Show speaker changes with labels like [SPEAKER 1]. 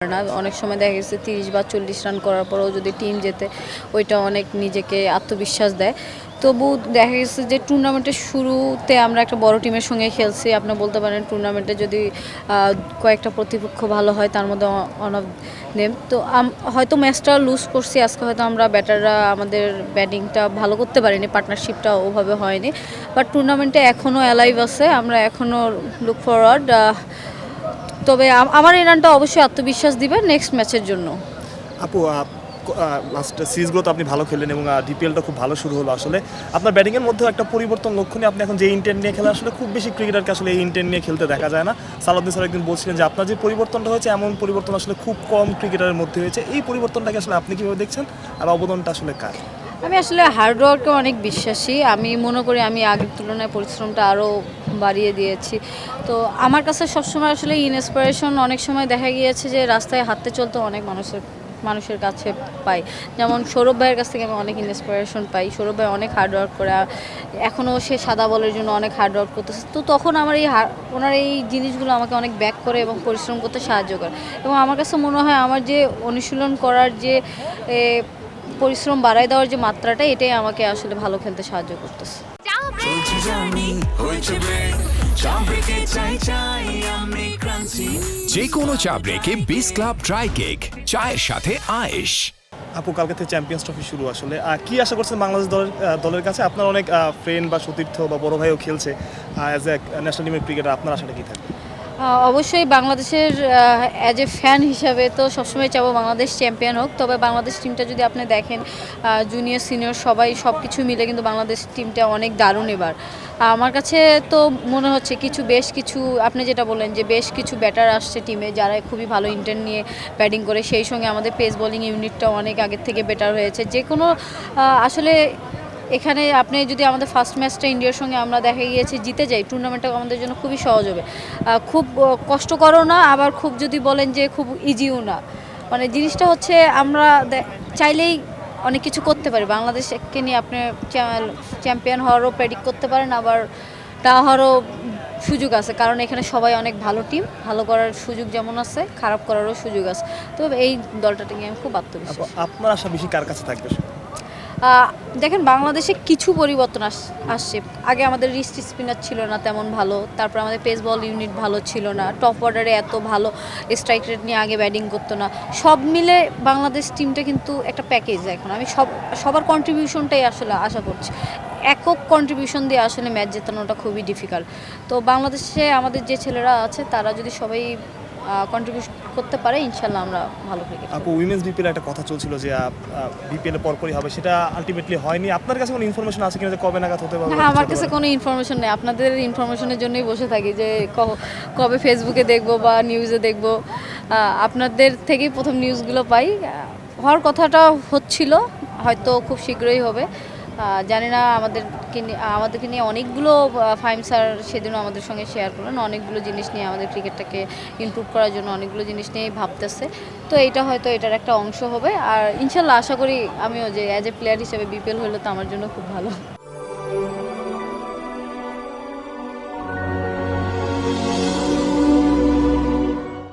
[SPEAKER 1] না, অনেক সময় দেখা গেছে তিরিশ বা চল্লিশ রান করার পরেও যদি টিম জেতে, ওইটা অনেক নিজেকে আত্মবিশ্বাস দেয়। তবু দেখা গেছে যে টুর্নামেন্টের শুরুতে আমরা একটা বড় টিমের সঙ্গে খেলছি। আপনি বলতে পারেন টুর্নামেন্টে যদি কয়েকটা প্রতিপক্ষ ভালো হয়, তার মধ্যে অন অফ নেম তো হয়তো ম্যাচটা লুজ করছি, আজকে হয়তো আমরা ব্যাটাররা আমাদের ব্যাটিংটা ভালো করতে পারিনি পার্টনারশিপটা ওভাবে হয়নি। বাট টুর্নামেন্টে এখনও অ্যালাইভ আছে, আমরা এখনও লুক ফরওয়ার্ড তবে আমার এই রানটা অবশ্যই আত্মবিশ্বাস দিবে নেক্সট ম্যাচের জন্য।
[SPEAKER 2] আপু লাস্ট সিরিজগুলো তো আপনি ভালো খেললেন এবং ডিপিএলটা খুব ভালো শুরু হলো আসলে। আপনার ব্যাটিংয়ের মধ্যে একটা পরিবর্তন লক্ষণীয় আপনি এখন যে ইন্টেন্ট নিয়ে খেলা আসলে খুব বেশি ক্রিকেটারকে আসলে এই ইন্টেন্ট নিয়ে খেলতে দেখা যায় না। সালাউদ্দিন স্যার একদিন বলছিলেন যে আপনার যে পরিবর্তনটা হয়েছে এমন পরিবর্তন আসলে খুব কম ক্রিকেটারের মধ্যে হয়েছে। এই পরিবর্তনটাকে আসলে আপনি কীভাবে দেখছেন? আর অবদানটা আসলে কার?
[SPEAKER 1] আমি আসলে হার্ডওয়ার্কে অনেক বিশ্বাসী। আমি মনে করি আমি আগের তুলনায় পরিশ্রমটা আরও বাড়িয়ে দিয়েছি। তো আমার কাছে সবসময় আসলে ইনস্পিরেশন অনেক সময় দেখা গিয়েছে যে, রাস্তায় হাঁটতে চলতে অনেক মানুষের মানুষের কাছে পাই। যেমন সৌরভ ভাইয়ের কাছ থেকে আমি অনেক ইন্সপিরেশন পাই। সৌরভ ভাই অনেক হার্ডওয়ার্ক করে, এখনও সে সাদা বলের জন্য অনেক হার্ডওয়ার্ক করতেছে। তো তখন আমার এই ওনার এই জিনিসগুলো আমাকে অনেক ব্যাক করে এবং পরিশ্রম করতে সাহায্য করে। এবং আমার কাছে মনে হয় আমার যে অনুশীলন করার যে পরিশ্রম বাড়াই দেওয়ার যে মাত্রাটা, এটাই আমাকে আসলে ভালো খেলতে সাহায্য করতেছে।
[SPEAKER 3] চা ব্রেকে চাই চাই আমি ক্রান্তি।
[SPEAKER 4] যে কোনো চা ব্রেকে বিস ক্লাব ড্রাই কেক চায়ের সাথে আয়েশ।
[SPEAKER 2] আপু কালকে থেকে চ্যাম্পিয়ন্স ট্রফি শুরু আসলে। আর কি আশা করছেন বাংলাদেশ দলের দলের কাছে? আপনার অনেক ফ্রেন্ড বা সতীর্থ বা বড় ভাইও খেলছে অ্যাজ এ ন্যাশনাল টিমের ক্রিকেটার আপনার আশাটা কী থাকবে?
[SPEAKER 1] অবশ্যই বাংলাদেশের অ্যাজ এ ফ্যান হিসাবে তো সবসময় চাবো বাংলাদেশ চ্যাম্পিয়ন হোক। তবে বাংলাদেশ টিমটা যদি আপনি দেখেন জুনিয়র সিনিয়র সবাই সব কিছু মিলে কিন্তু বাংলাদেশ টিমটা অনেক দারুণ এবার। আমার কাছে তো মনে হচ্ছে কিছু, বেশ কিছু, আপনি যেটা বললেন যে বেশ কিছু ব্যাটার আসছে টিমে যারা খুবই ভালো ইন্টেন্ট নিয়ে ব্যাটিং করে। সেই সঙ্গে আমাদের পেস বোলিং ইউনিটটা অনেক আগের থেকে বেটার হয়েছে। যে কোনো আসলে এখানে আপনি যদি আমাদের ফার্স্ট ম্যাচটা ইন্ডিয়ার সঙ্গে আমরা দেখা গিয়েছে জিতে যাই টুর্নামেন্টটা আমাদের জন্য খুবই সহজ হবে। খুব কষ্টকরও না আবার খুব যদি বলেন যে খুব ইজিও না। মানে জিনিসটা হচ্ছে আমরা চাইলেই অনেক কিছু করতে পারি। বাংলাদেশকে নিয়ে আপনি চ্যাম্পিয়ন হওয়ারও প্রেডিক্ট করতে পারেন আবার তা হওয়ারও সুযোগ আছে। কারণ এখানে সবাই অনেক ভালো টিম ভালো করার সুযোগ যেমন আছে খারাপ করারও সুযোগ আছে। তো এই দলটাকে নিয়ে আমি খুব
[SPEAKER 2] আপু
[SPEAKER 1] আত্মবিশ্বাস।
[SPEAKER 2] আপনার আশা বেশি কার কাছে থাকবে?
[SPEAKER 1] দেখেন বাংলাদেশে কিছু পরিবর্তন আস- আসছে। আগে আমাদের রিস্ট স্পিনার ছিল না তেমন ভালো, তারপর আমাদের পেস বল ইউনিট ভালো ছিল না টপ অর্ডারে এত ভালো স্ট্রাইক রেট নিয়ে আগে ব্যাটিং করতো না। সব মিলে বাংলাদেশ টিমটা কিন্তু একটা প্যাকেজ এখন। আমি সব, সবার কন্ট্রিবিউশনটাই আসলে আশা করছি। একক কন্ট্রিবিউশন দিয়ে আসলে ম্যাচ জেতানোটা খুবই ডিফিকাল্ট তো বাংলাদেশে আমাদের যে ছেলেরা আছে, তারা যদি সবাই কন্ট্রিবিউশন করতে পারে ইনশাল্লাহ আমরা ভালো ক্রিকেট
[SPEAKER 2] আপু উইমেন্স বিপিএল একটা কথা চলছিল যে বিপিএল এর পরপরই হবে সেটা আলটিমেটলি হয়নি। আপনার কাছে কোনো ইনফরমেশন আছে কিনা যে কবে নাগাদ হতে পারবে?
[SPEAKER 1] না আমার কাছে কোনো ইনফরমেশন নেই। আপনাদের ইনফরমেশনের জন্যই বসে থাকি যে কবে ফেসবুকে দেখব বা নিউজে দেখব। আপনাদের থেকেই প্রথম নিউজগুলো পাই। হওয়ার কথাটা হচ্ছিল হয়তো খুব শীঘ্রই হবে। জানি না আমাদেরকে নিয়ে- আমাদেরকে নিয়ে অনেকগুলো ফাইম স্যার সেদিনও আমাদের সঙ্গে শেয়ার করলেন। অনেকগুলো জিনিস নিয়ে আমাদের ক্রিকেটটাকে ইমপ্রুভ করার জন্য অনেকগুলো জিনিস নিয়েই ভাবতেছে। তো এটা হয়তো এটার একটা অংশ হবে। আর ইনশাল্লাহ আশা করি আমিও যে অ্যাজ এ প্লেয়ার হিসেবে বিপিএল হলে তো আমার জন্য খুব ভালো।